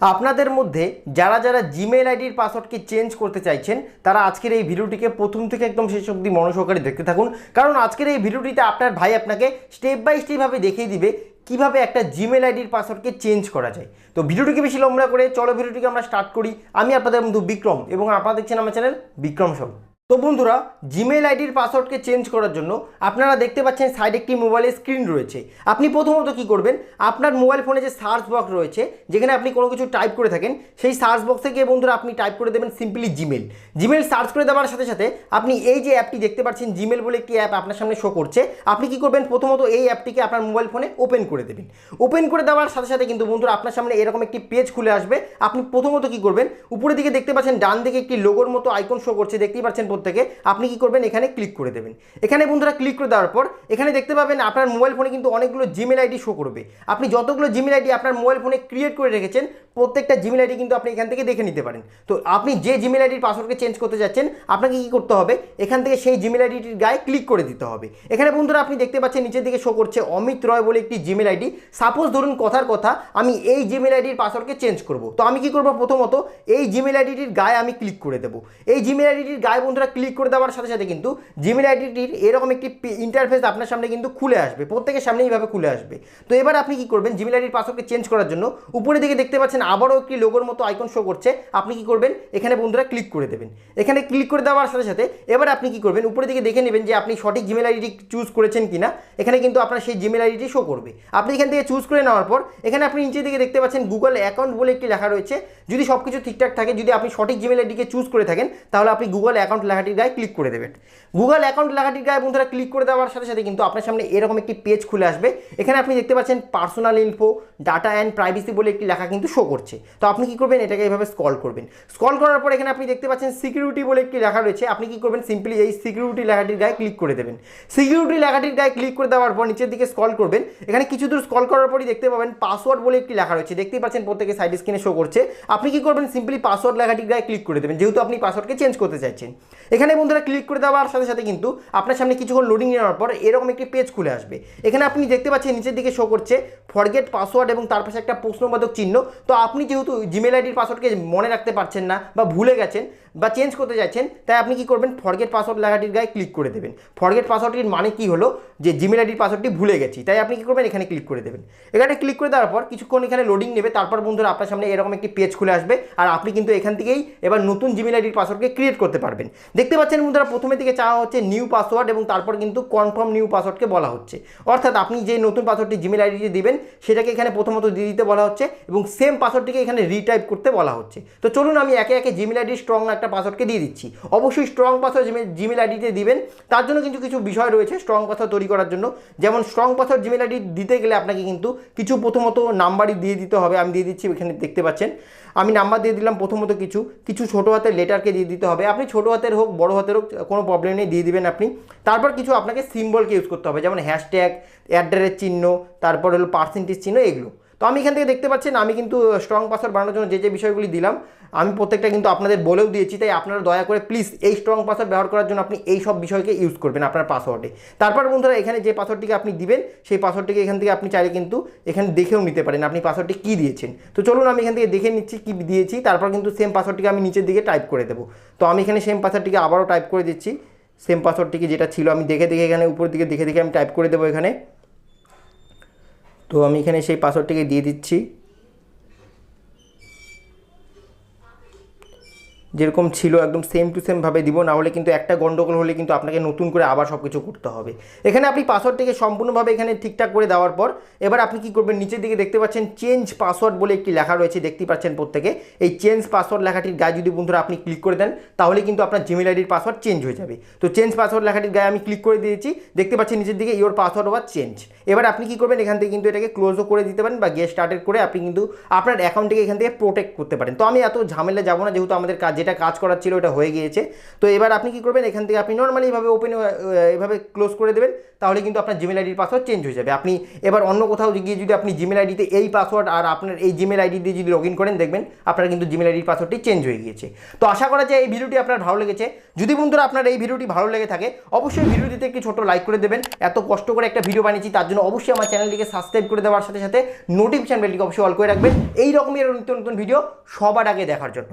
আপনাদের মধ্যে যারা যারা জিমেল আইডির পাসওয়ার্ডকে চেঞ্জ করতে চাইছেন, তারা আজকের এই ভিডিওটিকে প্রথম থেকে একদম শেষ অবধি মনোসহকারে দেখতে থাকুন। কারণ আজকের এই ভিডিওটিতে আপনার ভাই আপনাকে স্টেপ বাই স্টেপভাবে দেখিয়ে দিবে কীভাবে একটা জিমেল আইডির পাসওয়ার্ডকে চেঞ্জ করা যায়। তো ভিডিওটিকে বেশি লম্বা করে, চলো ভিডিওটিকে আমরা স্টার্ট করি। আমি আপনাদের বন্ধু বিক্রম এবং আপনারা দেখছেন আমার চ্যানেল বিক্রম সব। তো বন্ধুরা জিমেল আইডির পাসওয়ার্ডকে চেঞ্জ করার জন্য আপনারা দেখতে পাচ্ছেন সাইডে একটি মোবাইলের স্ক্রিন রয়েছে। আপনি প্রথমত কি করবেন, আপনার মোবাইল ফোনে যে সার্চ বক্স রয়েছে, যেখানে আপনি কোনো কিছু টাইপ করে থাকেন, সেই সার্চ বক্সে গিয়ে বন্ধুরা আপনি টাইপ করে দেবেন সিম্পলি জিমেল জিমেল সার্চ করে দেওয়ার সাথে সাথে আপনি এই যে অ্যাপটি দেখতে পাচ্ছেন জিমেল বলে একটি অ্যাপ আপনার সামনে শো করছে, আপনি কি করবেন, প্রথমত এই অ্যাপটিকে আপনার মোবাইল ফোনে ওপেন করে দেবেন। ওপেন করে দেওয়ার সাথে সাথে কিন্তু বন্ধুরা আপনার সামনে এরকম একটি পেজ খুলে আসবে। আপনি প্রথমত কি করবেন, উপরের দিকে দেখতে পাচ্ছেন, ডান দিকে একটি লোগোর মতো আইকন শো করছে, দেখতেই পাচ্ছেন প্রত্যেকে আপনি কি করবেন? এখানে ক্লিক করে দেবেন। এখানে বন্ধুরা ক্লিক করে দেওয়ার পর এখানে দেখতে পাবেন আপনার মোবাইল ফোনে কিন্তু অনেকগুলো জিমেল আইডি শো করবে। আপনি যতগুলো জিমেল আইডি আপনার মোবাইল ফোনে ক্রিয়েট করে রেখেছেন, প্রত্যেকটা জিমেল আইডি কিন্তু আপনি এখান থেকে দেখে নিতে পারেন। তো আপনি যে জিমেল আইডির পাসওয়ার্ডকে চেঞ্জ করতে যাচ্ছেন, আপনাকে কি করতে হবে? এখান থেকে সেই জিমেল আইডিটির গায়ে ক্লিক করে দিতে হবে। এখানে বন্ধুরা আপনি দেখতে পাচ্ছেন নিচের দিকে শো করছে অমিত রয় বলে একটি জিমেল আইডি সাপোজ ধরুন কথার কথা, আমি এই জিমেল আইডির পাসওয়ার্ডকে চেঞ্জ করব। তো আমি কি করব? প্রথমত এই জিমেল আইডিটির গায়ে আমি ক্লিক করে দেবো। এই জিমেল আইডিটির গায়ে বন্ধুরা ক্লিক করে দেওয়ার সাথে সাথে কিন্তু জিমেল আইডিটির এরকম একটি ইন্টারফেস আপনার সামনে কিন্তু খুলে আসবে। প্রত্যেকের সামনে এইভাবে খুলে আসবে। তো এবার আপনি কি করবেন? জিমেল আইডির পাসওয়ার্ডকে চেঞ্জ করার জন্য উপরের দিকে দেখতে পাচ্ছেন আবারও একটি লোগোর মতো আইকন শো করছে। আপনি কি করবেন? এখানে বন্ধুরা ক্লিক করে দেবেন। এখানে ক্লিক করে দেওয়ার সাথে সাথে এবার আপনি কি করবেন? উপরের দিকে দেখে নেবেন যে আপনি সঠিক জিমেল আইডিটি চুজ করেছেন কিনা। এখানে কিন্তু আপনার সেই জিমেল আইডিটি শো করবে। আপনি এখান থেকে চুজ করে নেওয়ার পর এখানে আপনি নিচের দিকে দেখতে পাচ্ছেন গুগল অ্যাকাউন্ট বলে একটি লেখা রয়েছে। যদি সব কিছু ঠিকঠাক থাকে, যদি আপনি সঠিক জিমেল আইডিকে চুজ করে থাকেন, তাহলে আপনি গুগল অ্যাকাউন্ট লেখাটির গায়ে ক্লিক করে দেবেন। গুগল অ্যাকাউন্ট লেখাটির গায়ে বন্ধুরা ক্লিক করে দেওয়ার সাথে সাথে কিন্তু আপনার সামনে এরকম একটি পেজ খুলে আসবে। এখানে আপনি দেখতে পাচ্ছেন personal info data and privacy বলে একটি লেখা কিন্তু শো করছে। তো আপনি কি করবেন? এটাকে এইভাবে স্কল করবেন। স্কল করার পর এখানে আপনি দেখতে পাচ্ছেন সিকিউরিটি বলে একটি লেখা রয়েছে। আপনি কি করবেন? সিম্পলি এই সিকিউরিটি লেখাটির গায়ে ক্লিক করে দেবেন। সিকিউরিটি লেখাটির গায়ে ক্লিক করে দেওয়ার পর নিচের দিকে স্কল করবেন। এখানে কিছু দূর স্কল করার পরই দেখতে পাবেন পাসওয়ার্ড বলে একটি লেখা রয়েছে। দেখতেই পাচ্ছেন প্রত্যেকে সাইড স্ক্রিনে শো করছে। আপনি কি করবেন? সিম্পলি পাসওয়ার্ড লেখাটির গায়ে ক্লিক করে দেবেন। যেহেতু আপনি পাসওয়ার্ডকে চেঞ্জ করতে চাইছেন। এখানে বন্ধুরা ক্লিক করে দেওয়ার সাথে সাথে কিন্তু আপনার সামনে কিছুক্ষণ লোডিং নেওয়ার পর এরকম একটি পেজ খুলে আসবে। এখানে আপনি দেখতে পাচ্ছেন নিচের দিকে শো করছে ফরগেট পাসওয়ার্ড এবং তার পাশে একটা প্রশ্নবোধক চিহ্ন। তো আপনি যেহেতু জিমেল আইডির পাসওয়ার্ডকে মনে রাখতে পারছেন না বা ভুলে গেছেন বা চেঞ্জ করতে যাচ্ছেন তাই আপনি কি করবেন? ফরগেট পাসওয়ার্ড লেখাটির গায়ে ক্লিক করে দেবেন। ফরগেট পাসওয়ার্ডটির মানে কি হলো? যে জিমেল আইডির পাসওয়ার্ডটি ভুলে গেছি। তাই আপনি কি করবেন? এখানে ক্লিক করে দেবেন। এখানে ক্লিক করে দেওয়ার পর কিছুক্ষণ এখানে লোডিং নেবে, তারপর বন্ধুরা আপনার সামনে এরকম একটি পেজ খুলে আসবে। আর আপনি কিন্তু এখান থেকেই এবার নতুন জিমেল আইডির পাসওয়ার্ডকে ক্রিয়েট করতে পারবেন। দেখতে পাচ্ছেন বন্ধুরা, প্রথমে দিকে চাওয়া হচ্ছে নিউ পাসওয়ার্ড এবং তারপর কিন্তু কনফার্ম নিউ পাসওয়ার্ডকে বলা হচ্ছে। অর্থাৎ আপনি যে নতুন পাসওয়ার্ডটি জিমেল আইডিটি দিবেন, সেটাকে এখানে প্রথমত দিয়ে দিতে বলা হচ্ছে এবং সেম পাসওয়ার্ডটিকে এখানে রিটাইপ করতে বলা হচ্ছে। তো চলুন আমি একে একে জিমেল আইডি স্ট্রং একটা পাসওয়ার্ডকে দিয়ে দিচ্ছি। অবশ্যই স্ট্রং পাসওয়ার্ড জিমেল আইডিতে দিবেন। তার জন্য কিন্তু কিছু বিষয় রয়েছে স্ট্রং পাসওয়ার্ড তৈরি করার জন্য। যেমন স্ট্রং পাসওয়ার্ড জিমেল আইডি দিতে গেলে আপনাকে কিন্তু কিছু প্রথমত নাম্বারই দিয়ে দিতে হবে। আমি দিয়ে দিচ্ছি, এখানে দেখতে পাচ্ছেন। আমি নাম্বার দিয়ে দিলাম প্রথমত কিছু। কিছু ছোটো হাতের লেটারকে দিয়ে দিতে হবে। আপনি ছোটো হাতের হোক বড় হাতের হোক, কোনো প্রবলেম নেই, দিয়ে দিবেন আপনি। তারপর কিছু আপনাকে সিম্বলকে ইউজ করতে হবে, যেমন হ্যাশট্যাগ অ্যাড্রেসের চিহ্ন, তারপর হলো পার্সেন্টেজ চিহ্ন, এগুলো। তো আমি এখান থেকে দেখতে পাচ্ছেন, আমি কিন্তু স্ট্রং পাসওয়ার্ড বানানোর জন্য যে যে বিষয়গুলি দিলাম, আমি প্রত্যেকটা কিন্তু আপনাদের বলেও দিয়েছি, তাই আপনারা দয়া করে প্লিজ এই স্ট্রং পাসওয়ার্ড ব্যবহার করার জন্য আপনি এই সব বিষয়কে ইউজ করবেন আপনার পাসওয়ার্ডে তারপর বন্ধুরা, এখানে যে পাসওয়ার্ডটিকে আপনি দিবেন, সেই পাসওয়ার্ডটিকে এখান থেকে আপনি চাইলে কিন্তু এখানে দেখেও নিতে পারেন আপনি পাসওয়ার্ডটি কী দিয়েছেন। তো চলুন আমি এখান থেকে দেখে নিচ্ছি কী দিয়েছি, তারপর কিন্তু সেম পাসওয়ার্ডটিকে আমি নিচের দিকে টাইপ করে দেবো। তো আমি এখানে সেম পাসওয়ার্ডটিকে আবারও টাইপ করে দিচ্ছি সেম পাসওয়ার্ডটিকে যেটা ছিল আমি দেখে দেখে এখানে উপর দিকে দেখে দেখে আমি টাইপ করে দেবো এখানে। তো আমি এখানে সেই পাসওয়ার্ডটিকে দিয়ে দিচ্ছি। যেরকম ছিল একদম সেম টু সেমভাবে দিব না হলে কিন্তু একটা গন্ডগোল হলে কিন্তু আপনাকে নতুন করে আবার সব কিছু করতে হবে। এখানে আপনি পাসওয়ার্ডটিকে সম্পূর্ণভাবে এখানে ঠিকঠাক করে দেওয়ার পর, এবার আপনি কি করবেন, নিচের দিকে দেখতে পাচ্ছেন চেঞ্জ পাসওয়ার্ড বলে একটি লেখা রয়েছে দেখতে পাচ্ছেন প্রত্যেকে। এই চেঞ্জ পাসওয়ার্ড লেখাটির গায়ে যদি বন্ধুরা আপনি ক্লিক করে দেন, তাহলে কিন্তু আপনার জিমেল আইডির পাসওয়ার্ড চেঞ্জ হয়ে যাবে। তো চেঞ্জ পাসওয়ার্ড লেখাটির গায়ে আমি ক্লিক করে দিয়েছি, দেখতে পাচ্ছেন নিচের দিকে ইওর পাসওয়ার্ড ওয়াজ চেঞ্জ এবার আপনি কি করবেন, এখান থেকে কিন্তু এটাকে ক্লোজও করে দিতে পারেন বা গেট স্টার্টেড করে আপনি কিন্তু আপনার অ্যাকাউন্টটিকে এখান থেকে প্রোটেক্ট করতে পারেন। তো আমি এত ঝামেলা যাব না, যেহেতু আমাদের কাজ যেটা কাজ করার ছিল ওটা হয়ে গিয়েছে। তো এবার আপনি কি করবেন? এখান থেকে আপনি নর্মালি এভাবে ওপেন এভাবে ক্লোজ করে দেবেন, তাহলে কিন্তু আপনার জিমেল আইডির পাসওয়ার্ড চেঞ্জ হয়ে যাবে। আপনি এবার অন্য কোথাও গিয়ে যদি আপনি জিমেল আইডিতে এই পাসওয়ার্ড আর আপনার এই জিমেল আইডি দিয়ে যদি লগ ইন করেন, দেখবেন আপনার কিন্তু জিমেল আইডির পাসওয়ার্ডটি চেঞ্জ হয়ে গিয়েছে। তো আশা করা যায় এই ভিডিওটি আপনার ভালো লেগেছে। যদি বন্ধুরা আপনার এই ভিডিওটি ভালো লেগে থাকে, অবশ্যই ভিডিওটিতে একটি ছোট লাইক করে দেবেন। এত কষ্ট করে একটা ভিডিও বানিয়েছি, তার জন্য অবশ্যই আমার চ্যানেলটিকে সাবস্ক্রাইব করে দেওয়ার সাথে সাথে নোটিফিকেশন বেলটিকে অবশ্যই অল করে রাখবেন। এই রকমের নিত্য নতুন ভিডিও সবার আগে দেখার জন্য।